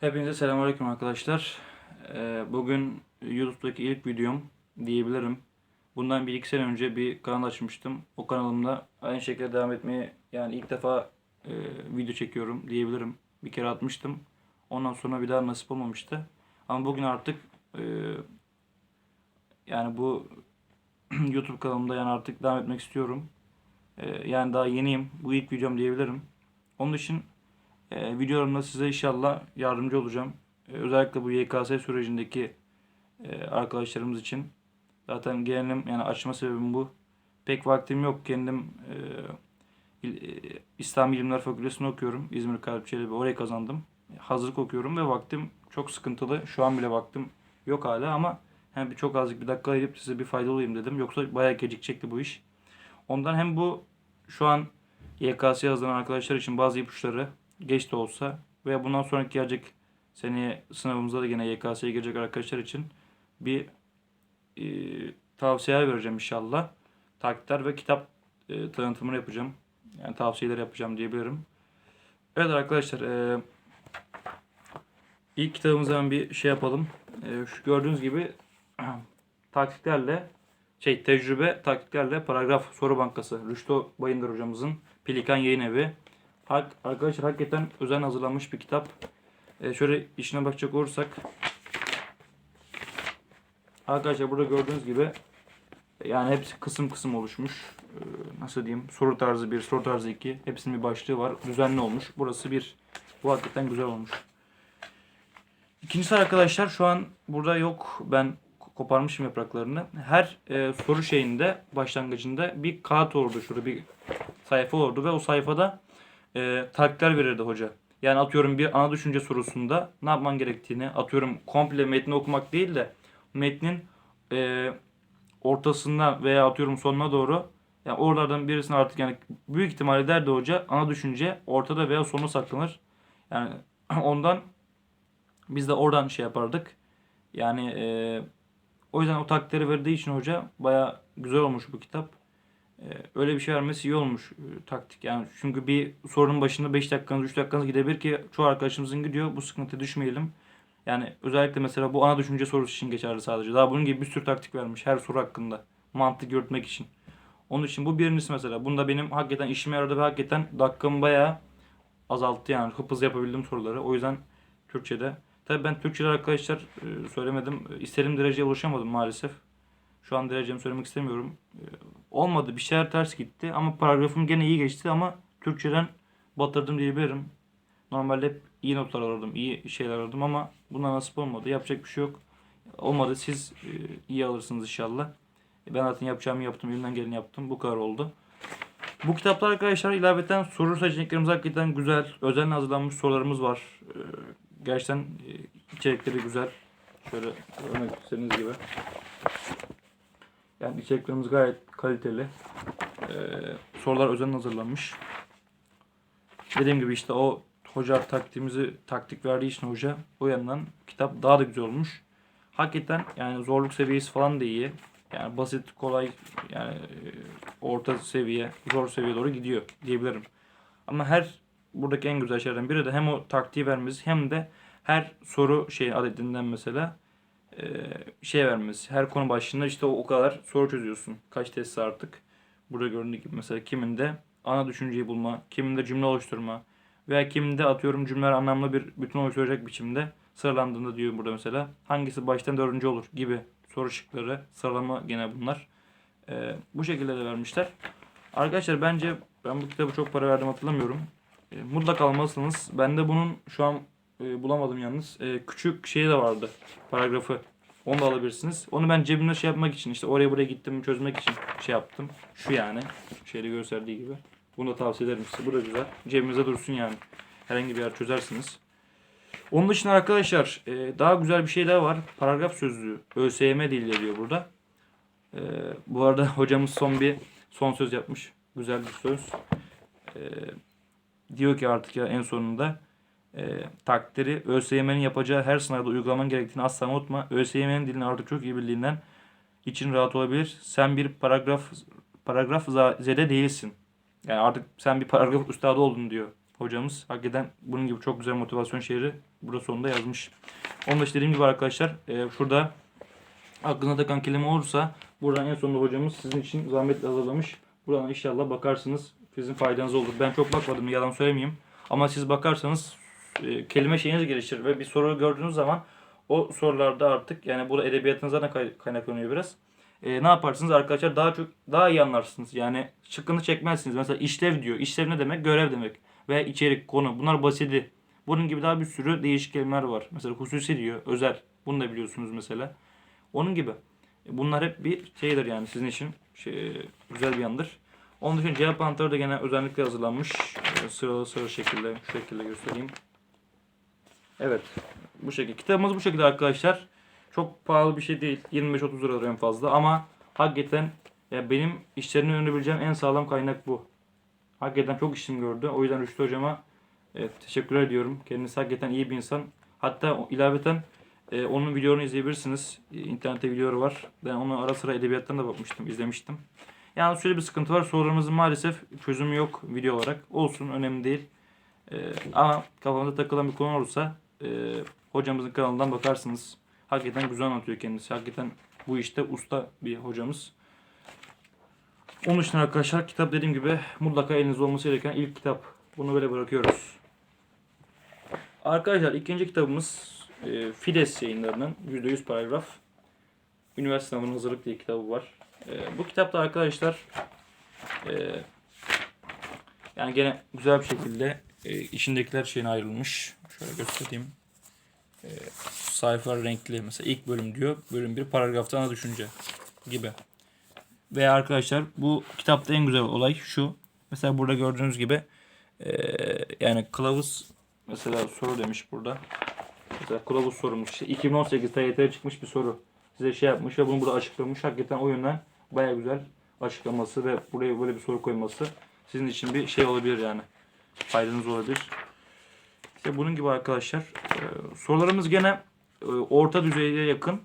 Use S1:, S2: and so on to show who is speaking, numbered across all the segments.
S1: Hepinize selamünaleyküm arkadaşlar. Ee, bugün YouTube'daki ilk videom diyebilirim. Bundan bir iki sene önce bir kanal açmıştım. O kanalımda aynı şekilde devam etmeye yani ilk defa e, video çekiyorum diyebilirim. Bir kere atmıştım. Ondan sonra bir daha nasip olmamıştı. Ama bugün artık e, yani bu YouTube kanalımda yani artık devam etmek istiyorum. E, yani daha yeniyim. Bu ilk videom diyebilirim. Onun için e, videolarımda size inşallah yardımcı olacağım. E, özellikle bu YKS sürecindeki e, arkadaşlarımız için. Zaten gelenim yani açma sebebim bu. Pek vaktim yok. Kendim e, e, İslam İlimler Fakültesini okuyorum. İzmir Kalp Çelebi. Orayı kazandım. Hazırlık okuyorum ve vaktim çok sıkıntılı. Şu an bile vaktim yok hala ama hem bir çok azıcık bir dakika ayırıp size bir faydalı olayım dedim. Yoksa bayağı gecikecekti bu iş. Ondan hem bu şu an YKS hazırlanan arkadaşlar için bazı ipuçları geç de olsa veya bundan sonraki gelecek seneye sınavımızda da yine YKS'ye girecek arkadaşlar için bir e, tavsiyeler vereceğim inşallah. Taktikler ve kitap e, tanıtımını yapacağım. Yani tavsiyeler yapacağım diyebilirim. Evet arkadaşlar e, ilk kitabımıza hemen bir şey yapalım. E, şu gördüğünüz gibi taktiklerle şey tecrübe taktiklerle paragraf soru bankası Rüştü Bayındır hocamızın Pelikan Yayın Evi. Hak, arkadaşlar hakikaten özen hazırlanmış bir kitap. E, şöyle işine bakacak olursak arkadaşlar burada gördüğünüz gibi yani hepsi kısım kısım oluşmuş. E, nasıl diyeyim? Soru tarzı 1, soru tarzı 2. Hepsinin bir başlığı var. Düzenli olmuş. Burası bir. Bu hakikaten güzel olmuş. İkincisi arkadaşlar şu an burada yok. Ben koparmışım yapraklarını. Her e, soru şeyinde başlangıcında bir kağıt olurdu şurada bir sayfa olurdu ve o sayfada e, taktikler verirdi hoca. Yani atıyorum bir ana düşünce sorusunda ne yapman gerektiğini atıyorum komple metni okumak değil de metnin e, ortasından veya atıyorum sonuna doğru yani oralardan birisini artık yani büyük ihtimalle derdi hoca ana düşünce ortada veya sonuna saklanır. Yani ondan biz de oradan şey yapardık. Yani e, o yüzden o taktikleri verdiği için hoca baya güzel olmuş bu kitap. Ee, öyle bir şey vermesi iyi olmuş e, taktik. Yani çünkü bir sorunun başında 5 dakikanız 3 dakikanız gidebilir ki çoğu arkadaşımızın gidiyor. Bu sıkıntı düşmeyelim. Yani özellikle mesela bu ana düşünce sorusu için geçerli sadece. Daha bunun gibi bir sürü taktik vermiş her soru hakkında. Mantık yürütmek için. Onun için bu birincisi mesela. Bunda benim hakikaten işime yaradı ve hakikaten dakikamı bayağı azalttı yani. Hıp hızlı yapabildim soruları. O yüzden Türkçe'de. Tabii ben Türkçe'de arkadaşlar e, söylemedim. İstediğim dereceye ulaşamadım maalesef. Şu an derecemi söylemek istemiyorum. Ee, olmadı. Bir şeyler ters gitti. Ama paragrafım gene iyi geçti ama Türkçeden batırdım diyebilirim. Normalde hep iyi notlar alırdım. iyi şeyler alırdım ama buna nasip olmadı. Yapacak bir şey yok. Olmadı. Siz e, iyi alırsınız inşallah. E, Ben zaten yapacağımı yaptım. Elimden geleni yaptım. Bu kadar oldu. Bu kitaplar arkadaşlar ilaveten soru seçeneklerimiz hakikaten güzel. Özenle hazırlanmış sorularımız var. Ee, Gerçekten e, içerikleri güzel. Şöyle görmek istediğiniz gibi. Yani içeriklerimiz gayet kaliteli. Ee, sorular özenle hazırlanmış. Dediğim gibi işte o hoca taktiğimizi taktik verdiği için hoca o yandan kitap daha da güzel olmuş. Hakikaten yani zorluk seviyesi falan da iyi. Yani basit, kolay, yani e, orta seviye, zor seviye doğru gidiyor diyebilirim. Ama her buradaki en güzel şeylerden biri de hem o taktiği vermesi hem de her soru şey adetinden mesela e, şey vermesi. Her konu başlığında işte o, kadar soru çözüyorsun. Kaç test artık. Burada göründüğü gibi mesela kiminde ana düşünceyi bulma, kiminde cümle oluşturma veya kiminde atıyorum cümleler anlamlı bir bütün oluşturacak biçimde sıralandığında diyor burada mesela. Hangisi baştan dördüncü olur gibi soru şıkları, sıralama gene bunlar. E, bu şekilde de vermişler. Arkadaşlar bence ben bu kitabı çok para verdim hatırlamıyorum. E, mutlaka almalısınız. Ben de bunun şu an e, bulamadım yalnız. E, küçük şeyi de vardı. Paragrafı. Onu da alabilirsiniz. Onu ben cebimde şey yapmak için işte oraya buraya gittim çözmek için şey yaptım. Şu yani. Şeyde gösterdiği gibi. Bunu da tavsiye ederim size. Bu da güzel. Cebimizde dursun yani. Herhangi bir yer çözersiniz. Onun dışında arkadaşlar e, daha güzel bir şey daha var. Paragraf sözlüğü. ÖSYM dili diyor burada. E, bu arada hocamız son bir son söz yapmış. Güzel bir söz. E, diyor ki artık ya en sonunda e, takdiri ÖSYM'nin yapacağı her sınavda uygulaman gerektiğini asla unutma. ÖSYM'nin dilini artık çok iyi bildiğinden için rahat olabilir. Sen bir paragraf paragraf zede değilsin. Yani artık sen bir paragraf üstadı oldun diyor hocamız. Hakikaten bunun gibi çok güzel motivasyon şiiri burada sonunda yazmış. Onun da işte dediğim gibi arkadaşlar e, şurada aklına takan kelime olursa buradan en sonunda hocamız sizin için zahmetle hazırlamış. Buradan inşallah bakarsınız. Sizin faydanız olur. Ben çok bakmadım yalan söylemeyeyim. Ama siz bakarsanız e, kelime şeyiniz gelişir ve bir soru gördüğünüz zaman o sorularda artık yani burada edebiyatınıza da kay- kaynaklanıyor biraz. E, ne yaparsınız arkadaşlar daha çok daha iyi anlarsınız. Yani çıkını çekmezsiniz. Mesela işlev diyor. İşlev ne demek? Görev demek. Ve içerik, konu. Bunlar basiti. Bunun gibi daha bir sürü değişik kelimeler var. Mesela hususi diyor. Özel. Bunu da biliyorsunuz mesela. Onun gibi. E, Bunlar hep bir şeydir yani sizin için şey, güzel bir yandır. Onun dışında cevap anahtarı da gene özellikle hazırlanmış. E, Sıralı sıralı şekilde şu şekilde göstereyim. Evet. Bu şekilde. Kitabımız bu şekilde arkadaşlar. Çok pahalı bir şey değil. 25-30 liradır en fazla ama hakikaten ya benim işlerini öğrenebileceğim en sağlam kaynak bu. Hakikaten çok işim gördü. O yüzden Rüştü hocama e, teşekkür ediyorum. Kendisi hakikaten iyi bir insan. Hatta ilaveten e, onun videolarını izleyebilirsiniz. E, İnternette videoları var. Ben onu ara sıra edebiyattan da bakmıştım, izlemiştim. Yani şöyle bir sıkıntı var. Sorularımızın maalesef çözümü yok video olarak. Olsun önemli değil. E, ama kafanıza takılan bir konu olursa e, hocamızın kanalından bakarsınız. Hakikaten güzel anlatıyor kendisi. Hakikaten bu işte usta bir hocamız. Onun için arkadaşlar kitap dediğim gibi mutlaka elinizde olması gereken ilk kitap. Bunu böyle bırakıyoruz. Arkadaşlar ikinci kitabımız e, Fides yayınlarının %100 paragraf. Üniversite sınavının hazırlık diye kitabı var. E, bu kitapta arkadaşlar e, yani gene güzel bir şekilde e, içindekiler şeyine ayrılmış. Şöyle göstereyim. E, sayfa renkli. Mesela ilk bölüm diyor. Bölüm bir paragrafta ana düşünce gibi. Ve arkadaşlar bu kitapta en güzel olay şu. Mesela burada gördüğünüz gibi eee, yani kılavuz mesela soru demiş burada. Mesela kılavuz sorumuz. İşte 2018 TYT'ye çıkmış bir soru. Size şey yapmış ve bunu burada açıklamış. Hakikaten o yönden baya güzel açıklaması ve buraya böyle bir soru koyması sizin için bir şey olabilir yani. Faydanız olabilir. İşte bunun gibi arkadaşlar. eee, sorularımız gene eee, orta düzeye yakın.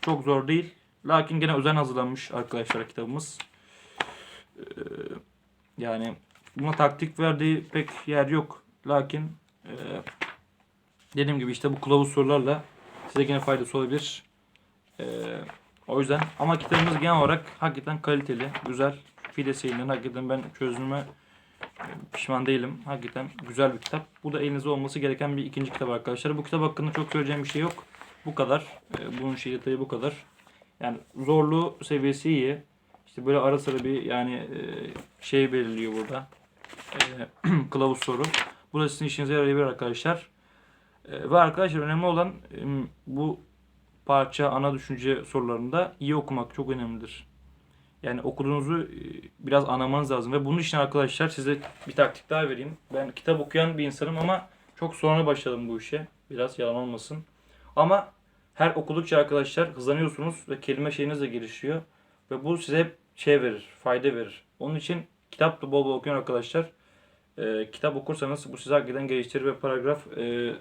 S1: Çok zor değil. Lakin gene özen hazırlanmış arkadaşlar kitabımız. Ee, yani buna taktik verdiği pek yer yok. Lakin e, dediğim gibi işte bu kılavuz sorularla size gene faydası olabilir. Ee, o yüzden ama kitabımız genel olarak hakikaten kaliteli, güzel. Fide serilerinin hakikaten ben çözümüme e, pişman değilim. Hakikaten güzel bir kitap. Bu da elinizde olması gereken bir ikinci kitap arkadaşlar. Bu kitap hakkında çok söyleyeceğim bir şey yok. Bu kadar. Ee, bunun şey detayı bu kadar. Yani zorluğu seviyesi iyi. İşte böyle ara sıra bir yani e, şey belirliyor burada. E, kılavuz soru. Bu da sizin işinize yarayabilir arkadaşlar. E, ve arkadaşlar önemli olan bu parça ana düşünce sorularında iyi okumak çok önemlidir. Yani okuduğunuzu e, biraz anlamanız lazım. Ve bunun için arkadaşlar size bir taktik daha vereyim. Ben kitap okuyan bir insanım ama çok sonra başladım bu işe. Biraz yalan olmasın. Ama her okudukça arkadaşlar hızlanıyorsunuz ve kelime şeyiniz de gelişiyor. Ve bu size şey verir, fayda verir. Onun için kitap da bol bol okuyun arkadaşlar. Ee, kitap okursanız bu sizi hakikaten geliştirir ve paragraf e,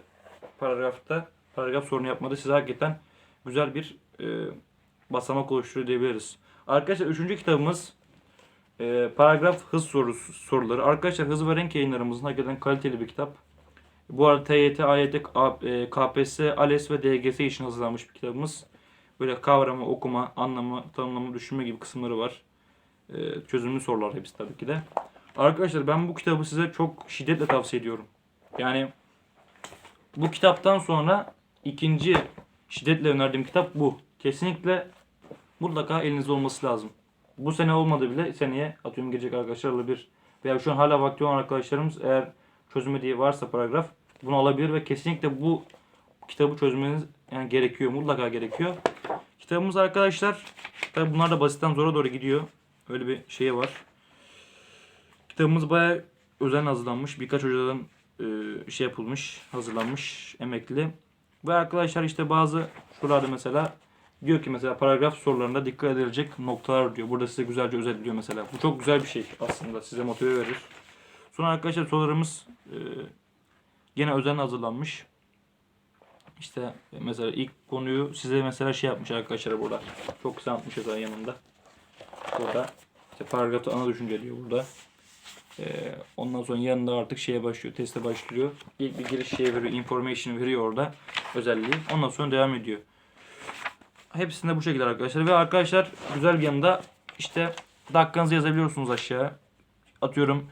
S1: paragrafta paragraf sorunu yapmada size hakikaten güzel bir e, basamak oluşturuyor diyebiliriz. Arkadaşlar üçüncü kitabımız e, paragraf hız sorusu, soruları. Arkadaşlar hız ve renk yayınlarımızın hakikaten kaliteli bir kitap. Bu arada TYT, AYT, e, KPSS, ALES ve DGS için hazırlanmış bir kitabımız. Böyle kavrama, okuma, anlama, tanımlama, düşünme gibi kısımları var. E, çözümlü sorular hepsi tabii ki de. Arkadaşlar ben bu kitabı size çok şiddetle tavsiye ediyorum. Yani bu kitaptan sonra ikinci şiddetle önerdiğim kitap bu. Kesinlikle mutlaka elinizde olması lazım. Bu sene olmadı bile seneye atıyorum gelecek arkadaşlar alabilir. Veya şu an hala vakti olan arkadaşlarımız eğer çözümü varsa paragraf bunu alabilir ve kesinlikle bu kitabı çözmeniz yani gerekiyor. Mutlaka gerekiyor. Kitabımız arkadaşlar tabi bunlar da basitten zora doğru gidiyor. Öyle bir şey var. Kitabımız bayağı özen hazırlanmış. Birkaç hocadan e, şey yapılmış, hazırlanmış, emekli. Ve arkadaşlar işte bazı şuralarda mesela diyor ki mesela paragraf sorularında dikkat edilecek noktalar diyor. Burada size güzelce özetliyor mesela. Bu çok güzel bir şey aslında. Size motive verir. Sonra arkadaşlar sorularımız e, gene özenle hazırlanmış. İşte mesela ilk konuyu size mesela şey yapmış arkadaşlar burada. Çok güzel yapmış mesela yanında. Burada işte paragrafta ana düşünce diyor burada. Ee, ondan sonra yanında artık şeye başlıyor, teste başlıyor. İlk bir giriş şeye veriyor, information veriyor orada özelliği. Ondan sonra devam ediyor. Hepsinde bu şekilde arkadaşlar. Ve arkadaşlar güzel bir yanında işte dakikanızı yazabiliyorsunuz aşağı. Atıyorum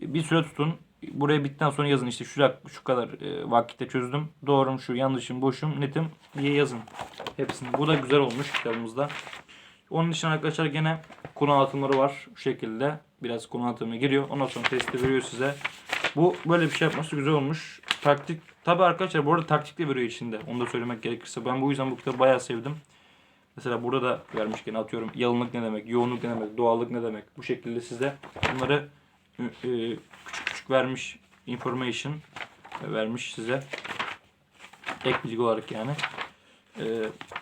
S1: bir süre tutun. Buraya bittikten sonra yazın işte şu, şu kadar e, vakitte çözdüm. Doğrum şu, yanlışım, boşum, netim diye yazın. Hepsini. Bu da güzel olmuş kitabımızda. Onun için arkadaşlar gene konu anlatımları var. Şu şekilde. Biraz konu anlatımına giriyor. Ondan sonra testi veriyor size. Bu böyle bir şey yapması güzel olmuş. Taktik. Tabi arkadaşlar bu arada taktik de veriyor içinde. Onu da söylemek gerekirse. Ben bu yüzden bu kitabı bayağı sevdim. Mesela burada da vermiş gene atıyorum yalınlık ne demek, yoğunluk ne demek, doğallık ne demek. Bu şekilde size bunları küçük küçük vermiş information e, vermiş size. Ek bilgi olarak yani. Ee,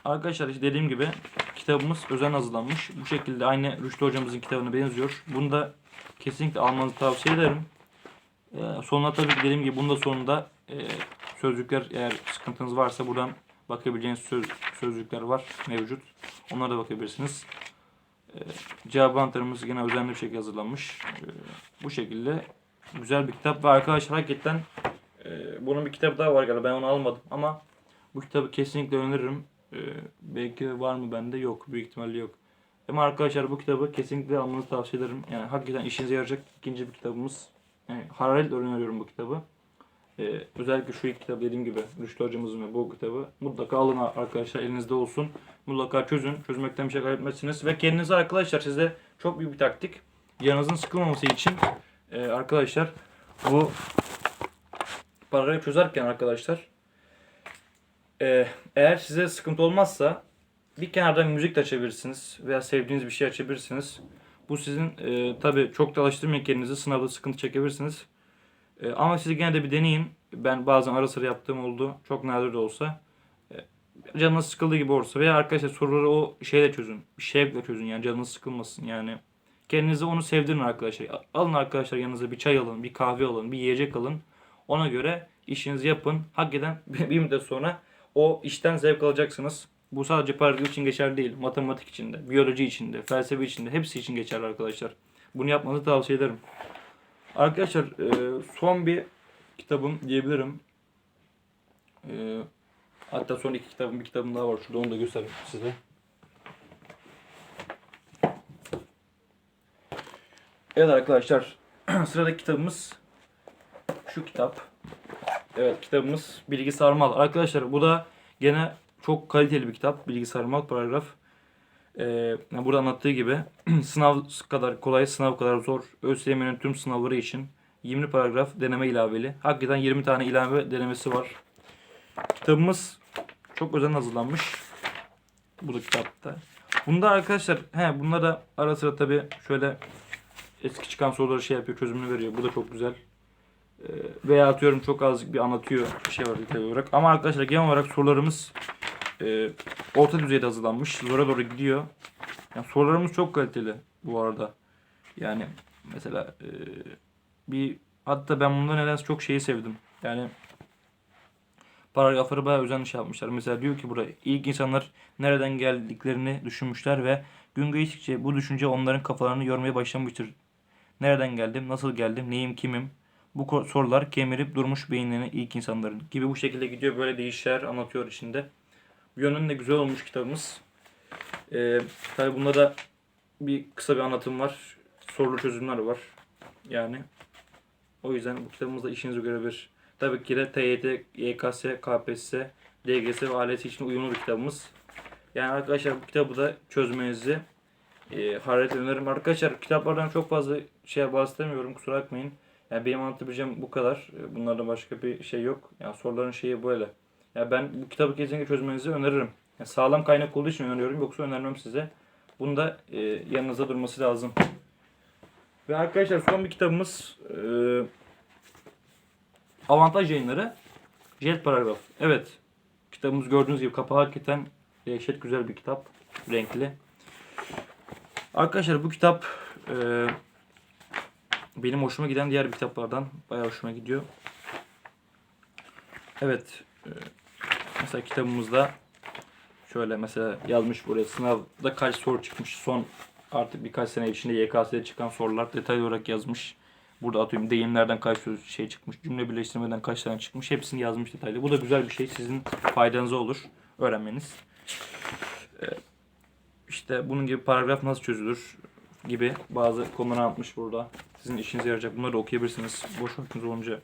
S1: arkadaşlar işte dediğim gibi kitabımız özen hazırlanmış. Bu şekilde aynı Rüştü hocamızın kitabına benziyor. Bunu da kesinlikle almanızı tavsiye ederim. Ee, sonuna tabii dediğim gibi bunda sonunda e, sözlükler eğer sıkıntınız varsa buradan bakabileceğiniz söz, sözlükler var mevcut. Onlara da bakabilirsiniz. Ee, cevap anahtarımız yine özenli bir şekilde hazırlanmış. Ee, bu şekilde güzel bir kitap ve arkadaşlar hakikaten e, bunun bir kitabı daha var galiba ben onu almadım ama bu kitabı kesinlikle öneririm. Ee, belki var mı bende yok. Büyük ihtimalle yok. Ama arkadaşlar bu kitabı kesinlikle almanızı tavsiye ederim. Yani hakikaten işinize yarayacak ikinci bir kitabımız. Yani hararetle öneriyorum bu kitabı. Ee, özellikle şu iki kitap dediğim gibi Rüştü hocamızın ve bu kitabı mutlaka alın arkadaşlar elinizde olsun. Mutlaka çözün. Çözmekten bir şey kaybetmezsiniz. Ve kendinize arkadaşlar size çok büyük bir taktik. Yanınızın sıkılmaması için e, arkadaşlar bu parayı çözerken arkadaşlar e, eğer size sıkıntı olmazsa bir kenardan müzik de açabilirsiniz veya sevdiğiniz bir şey açabilirsiniz. Bu sizin e, tabi çok da alıştırmayın kendinizi sınavda sıkıntı çekebilirsiniz. E, ama siz gene de bir deneyin. Ben bazen ara sıra yaptığım oldu. Çok nadir de olsa. E, canınız sıkıldığı gibi olursa veya arkadaşlar soruları o şeyle çözün. Şevkle çözün yani canınız sıkılmasın yani. Kendinize onu sevdirin arkadaşlar. Alın arkadaşlar yanınıza bir çay alın, bir kahve alın, bir yiyecek alın. Ona göre işinizi yapın. Hakikaten bir müddet sonra o işten zevk alacaksınız. Bu sadece paragraf için geçerli değil. Matematik için de, biyoloji için de, felsefe için de hepsi için geçerli arkadaşlar. Bunu yapmanızı tavsiye ederim. Arkadaşlar e, son bir kitabım diyebilirim. E, hatta son iki kitabım bir kitabım daha var. Şurada onu da göstereyim size. Evet arkadaşlar sıradaki kitabımız şu kitap. Evet kitabımız Bilgi Sarmal. Arkadaşlar bu da gene çok kaliteli bir kitap. Bilgi Sarmal paragraf. Yani burada anlattığı gibi sınav kadar kolay, sınav kadar zor. ÖSYM'nin tüm sınavları için 20 paragraf deneme ilaveli. Hakikaten 20 tane ilave denemesi var. Kitabımız çok özen hazırlanmış. Bu da kitapta. Bunda arkadaşlar he bunda da ara sıra tabi şöyle eski çıkan soruları şey yapıyor, çözümünü veriyor. Bu da çok güzel. Ee, veya atıyorum çok az bir anlatıyor bir şey var detay olarak. Ama arkadaşlar genel olarak sorularımız e, orta düzeyde hazırlanmış. Zora doğru gidiyor. Yani sorularımız çok kaliteli bu arada. Yani mesela e, bir hatta ben bunda nedense çok şeyi sevdim. Yani paragrafları bayağı özenli şey yapmışlar. Mesela diyor ki burada ilk insanlar nereden geldiklerini düşünmüşler ve gün geçtikçe bu düşünce onların kafalarını yormaya başlamıştır. Nereden geldim, nasıl geldim, neyim, kimim? Bu sorular kemirip durmuş beyinlerini ilk insanların gibi bu şekilde gidiyor böyle değişler anlatıyor içinde. Bu yönünün de güzel olmuş kitabımız. Ee, tabi bunda da bir kısa bir anlatım var. Sorulu çözümler var. Yani o yüzden bu kitabımızda işinizi görebilir. Tabii ki de TYT, YKS, KPSS, DGS ve ALS için uyumlu bir kitabımız. Yani arkadaşlar bu kitabı da çözmenizi e, hararetle öneririm. Arkadaşlar kitaplardan çok fazla şey bahsedemiyorum kusura bakmayın. Yani benim anlatabileceğim bu kadar. E, Bunlarda başka bir şey yok. Yani soruların şeyi böyle. Yani ben bu kitabı kesinlikle çözmenizi öneririm. Yani sağlam kaynak olduğu için öneriyorum yoksa önermem size. Bunu da e, yanınızda durması lazım. Ve arkadaşlar son bir kitabımız e, Avantaj yayınları Jet Paragraf. Evet. Kitabımız gördüğünüz gibi kapağı hakikaten dehşet güzel bir kitap. Renkli. Arkadaşlar bu kitap e, benim hoşuma giden diğer bir kitaplardan. Bayağı hoşuma gidiyor. Evet. e, mesela kitabımızda şöyle mesela yazmış buraya sınavda kaç soru çıkmış son artık birkaç sene içinde YKS'de çıkan sorular detaylı olarak yazmış. Burada atıyorum deyimlerden kaç söz şey çıkmış, cümle birleştirmeden kaç tane çıkmış hepsini yazmış detaylı. Bu da güzel bir şey. Sizin faydanıza olur öğrenmeniz. Ee, İşte bunun gibi paragraf nasıl çözülür gibi bazı konuları anlatmış burada. Sizin işinize yarayacak. Bunları okuyabilirsiniz. Boş vaktiniz olunca.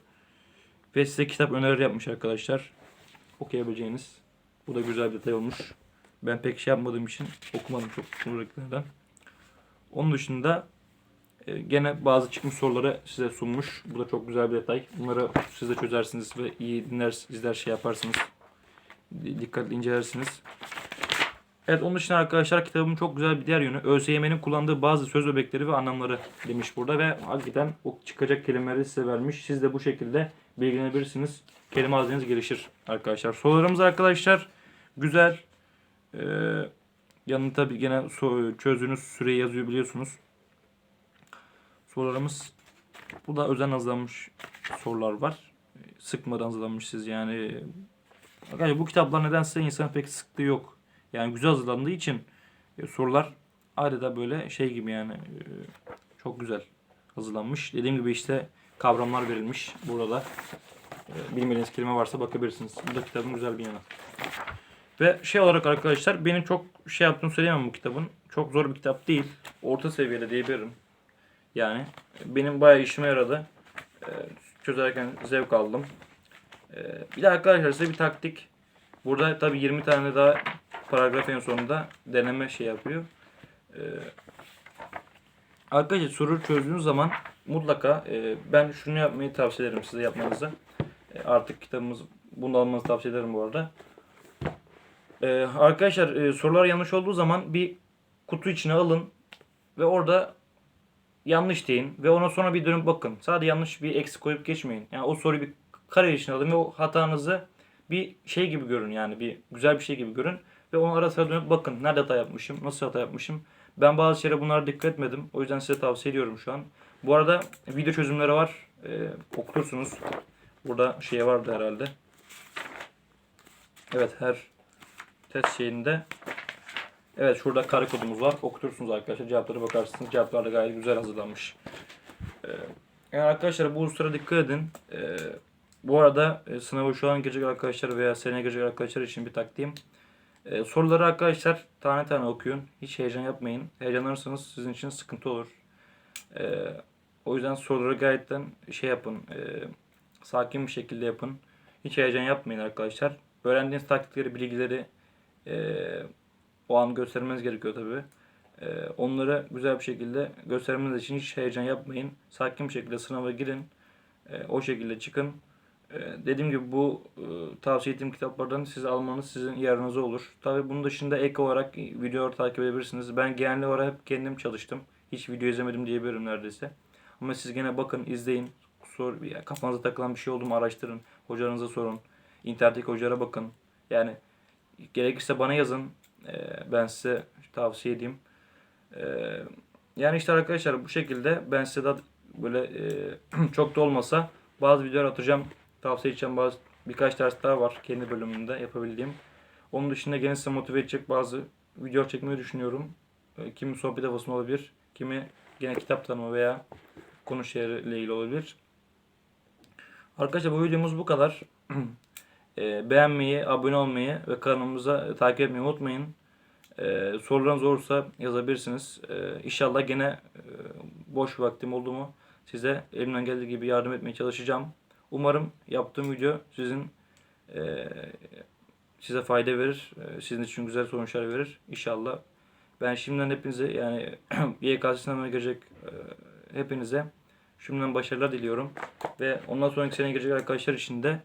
S1: Ve size kitap önerileri yapmış arkadaşlar. Okuyabileceğiniz. Bu da güzel bir detay olmuş. Ben pek şey yapmadığım için okumadım çok bunlardan. Onun dışında e, gene bazı çıkmış soruları size sunmuş. Bu da çok güzel bir detay. Bunları siz de çözersiniz ve iyi dinler, izler şey yaparsınız. Di- Dikkatli incelersiniz. Evet onun dışında arkadaşlar kitabın çok güzel bir diğer yönü ÖSYM'nin kullandığı bazı söz öbekleri ve anlamları demiş burada ve hakikaten o çıkacak kelimeleri size vermiş. Siz de bu şekilde bilgilenebilirsiniz. Kelime hazineniz gelişir arkadaşlar. Sorularımız arkadaşlar güzel. Ee, yanında tabii gene çözdüğünüz süreyi yazıyor biliyorsunuz. Sorularımız burada özen hazırlanmış sorular var. Sıkmadan hazırlanmış siz yani. Arkadaşlar bu kitaplar nedense insanın pek sıktığı yok. Yani güzel hazırlandığı için e, sorular adeta böyle şey gibi yani e, çok güzel hazırlanmış. Dediğim gibi işte kavramlar verilmiş burada. E, bilmediğiniz kelime varsa bakabilirsiniz. Bu da kitabın güzel bir yanı. Ve şey olarak arkadaşlar benim çok şey yaptığımı söyleyemem bu kitabın. Çok zor bir kitap değil. Orta seviyede diyebilirim. Yani benim bayağı işime yaradı. E, çözerken zevk aldım. E, bir de arkadaşlar size bir taktik. Burada tabi 20 tane daha paragraf en sonunda deneme şey yapıyor. Arkadaşlar soru çözdüğünüz zaman mutlaka e, ben şunu yapmayı tavsiye ederim size yapmanızı. E, artık kitabımız bunu almanızı tavsiye ederim bu arada. E, arkadaşlar e, sorular yanlış olduğu zaman bir kutu içine alın ve orada yanlış deyin ve ona sonra bir dönüp bakın. Sadece yanlış bir eksik koyup geçmeyin. Yani o soruyu bir kare içine alın ve o hatanızı bir şey gibi görün yani bir güzel bir şey gibi görün ve onu ara sıra dönüp bakın nerede hata yapmışım, nasıl hata yapmışım. Ben bazı şeylere bunlara dikkat etmedim. O yüzden size tavsiye ediyorum şu an. Bu arada video çözümleri var. Ee, okutursunuz. Burada şey vardı herhalde. Evet her test şeyinde Evet şurada kare kodumuz var. Okutursunuz arkadaşlar. Cevaplara bakarsınız. Cevaplar da gayet güzel hazırlanmış. Ee, yani arkadaşlar bu hususlara dikkat edin. Ee, bu arada e, sınavı şu an girecek arkadaşlar veya seneye girecek arkadaşlar için bir taktiğim. Ee, soruları arkadaşlar tane tane okuyun. Hiç heyecan yapmayın. Heyecanlanırsanız sizin için sıkıntı olur. Ee, o yüzden soruları gayetten şey yapın. e, sakin bir şekilde yapın. Hiç heyecan yapmayın arkadaşlar. Öğrendiğiniz taktikleri, bilgileri e, o an göstermeniz gerekiyor tabii. Ee, onları güzel bir şekilde göstermeniz için hiç heyecan yapmayın. Sakin bir şekilde sınava girin. Ee, o şekilde çıkın. Ee, dediğim gibi bu e, tavsiye ettiğim kitaplardan siz almanız sizin yararınıza olur. Tabii bunun dışında ek olarak videoları takip edebilirsiniz. Ben genel olarak hep kendim çalıştım. Hiç video izlemedim diyebilirim neredeyse. Ama siz gene bakın, izleyin. Sor, ya kafanıza takılan bir şey oldu mu araştırın. Hocanıza sorun. İnternetteki hocalara bakın. Yani gerekirse bana yazın. Ee, ben size tavsiye edeyim. Ee, yani işte arkadaşlar bu şekilde ben size de böyle e, çok da olmasa bazı videolar atacağım. Tavsiye edeceğim bazı birkaç ders daha var kendi bölümümde yapabildiğim. Onun dışında gene size motive edecek bazı video çekmeyi düşünüyorum. Ee, Kimi sohbet havasında olabilir. Kimi gene kitap tanıma veya konu şehriyle ilgili olabilir. Arkadaşlar bu videomuz bu kadar. Ee, beğenmeyi, abone olmayı ve kanalımıza takip etmeyi unutmayın. Ee, sorularınız olursa yazabilirsiniz. Ee, inşallah gene e, boş vaktim oldu mu size elimden geldiği gibi yardım etmeye çalışacağım. Umarım yaptığım video sizin e, size fayda verir. E, sizin için güzel sonuçlar verir. İnşallah. Ben şimdiden hepinize yani YKS sınavına girecek e, hepinize şimdiden başarılar diliyorum. Ve ondan sonraki sene girecek arkadaşlar için de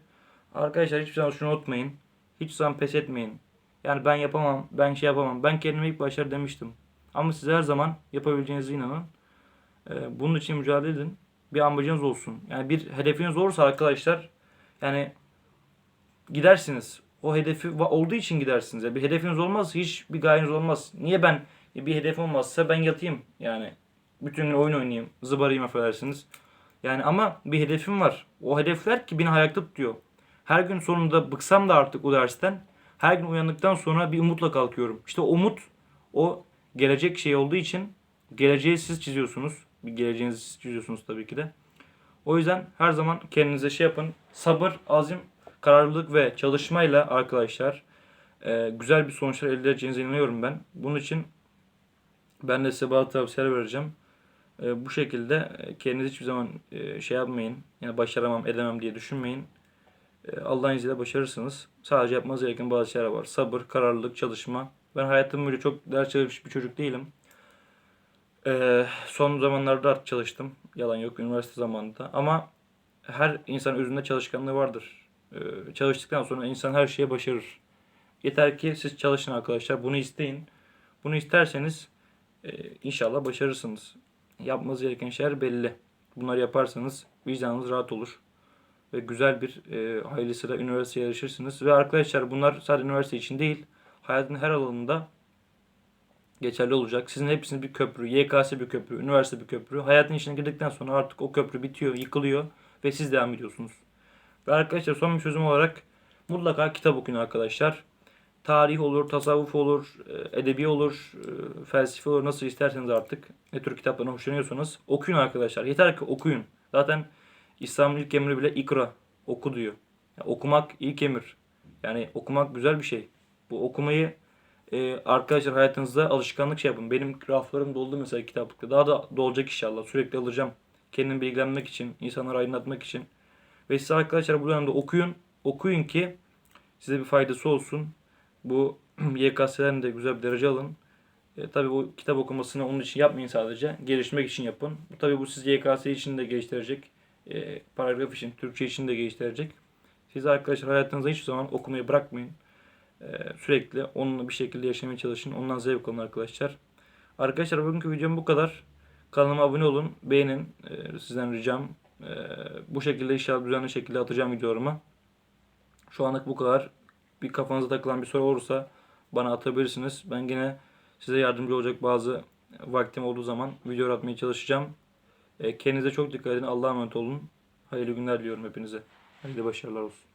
S1: Arkadaşlar hiçbir zaman şunu unutmayın. Hiç zaman pes etmeyin. Yani ben yapamam, ben şey yapamam. Ben kendime ilk başlar demiştim. Ama siz her zaman yapabileceğinize inanın. Ee, bunun için mücadele edin. Bir amacınız olsun. Yani bir hedefiniz olursa arkadaşlar yani gidersiniz. O hedefi olduğu için gidersiniz. Yani bir hedefiniz olmaz, hiç bir gayeniz olmaz. Niye ben bir hedefim olmazsa ben yatayım yani. Bütün gün oyun oynayayım, zıbarayım affedersiniz. Yani ama bir hedefim var. O hedefler ki beni ayakta tutuyor. Her gün sonunda bıksam da artık o dersten her gün uyandıktan sonra bir umutla kalkıyorum. İşte umut o gelecek şey olduğu için geleceği siz çiziyorsunuz. Bir geleceğinizi siz çiziyorsunuz tabii ki de. O yüzden her zaman kendinize şey yapın. Sabır, azim, kararlılık ve çalışmayla arkadaşlar e, güzel bir sonuçlar elde edeceğinize inanıyorum ben. Bunun için ben de size bazı tavsiyeler vereceğim. E, bu şekilde e, kendiniz hiçbir zaman e, şey yapmayın. Yani başaramam, edemem diye düşünmeyin. E, Allah'ın izniyle başarırsınız. Sadece yapmanız gereken bazı şeyler var. Sabır, kararlılık, çalışma. Ben hayatım boyunca çok ders çalışmış bir çocuk değilim. E, son zamanlarda artık çalıştım. Yalan yok üniversite zamanında. Ama her insan özünde çalışkanlığı vardır. Çalıştıktan sonra insan her şeye başarır. Yeter ki siz çalışın arkadaşlar. Bunu isteyin. Bunu isterseniz e, inşallah başarırsınız. Yapmanız gereken şeyler belli. Bunları yaparsanız vicdanınız rahat olur. Ve güzel bir e, hayırlısıyla üniversiteye yarışırsınız. Ve arkadaşlar bunlar sadece üniversite için değil. Hayatın her alanında geçerli olacak. Sizin hepsiniz bir köprü. YKS bir köprü. Üniversite bir köprü. Hayatın içine girdikten sonra artık o köprü bitiyor, yıkılıyor. Ve siz devam ediyorsunuz. Ve arkadaşlar son bir sözüm olarak mutlaka kitap okuyun arkadaşlar. Tarih olur, tasavvuf olur, e, edebi olur, e, felsefe olur nasıl isterseniz artık. Ne tür kitaplardan hoşlanıyorsanız okuyun arkadaşlar. Yeter ki okuyun. Zaten İslam'ın ilk emri bile ikra, oku diyor. Yani okumak ilk emir. Yani okumak güzel bir şey. Bu okumayı e, arkadaşlar hayatınızda alışkanlık şey yapın. Benim raflarım doldu mesela kitaplıkta. Daha da dolacak inşallah. Sürekli alacağım. Kendimi bilgilenmek için, insanları aydınlatmak için. Ve siz arkadaşlar bu dönemde okuyun. Okuyun ki size bir faydası olsun. Bu YKS'den de güzel bir derece alın. E, tabii bu kitap okumasını onun için yapmayın sadece. Gelişmek için yapın. Bu tabii bu sizi YKS için de geliştirecek. E, paragraf için, Türkçe için de geliştirecek. Siz arkadaşlar hayatınızda hiçbir zaman okumayı bırakmayın. E, sürekli onunla bir şekilde yaşamaya çalışın. Ondan zevk alın arkadaşlar. Arkadaşlar bugünkü videom bu kadar. Kanalıma abone olun, beğenin. E, sizden ricam. E, bu şekilde inşallah düzenli şekilde atacağım videolarımı. Şu anlık bu kadar. Bir kafanıza takılan bir soru olursa bana atabilirsiniz. Ben yine size yardımcı olacak bazı vaktim olduğu zaman video atmaya çalışacağım. E, kendinize çok dikkat edin. Allah'a emanet olun. Hayırlı günler diliyorum hepinize. Hayırlı başarılar olsun.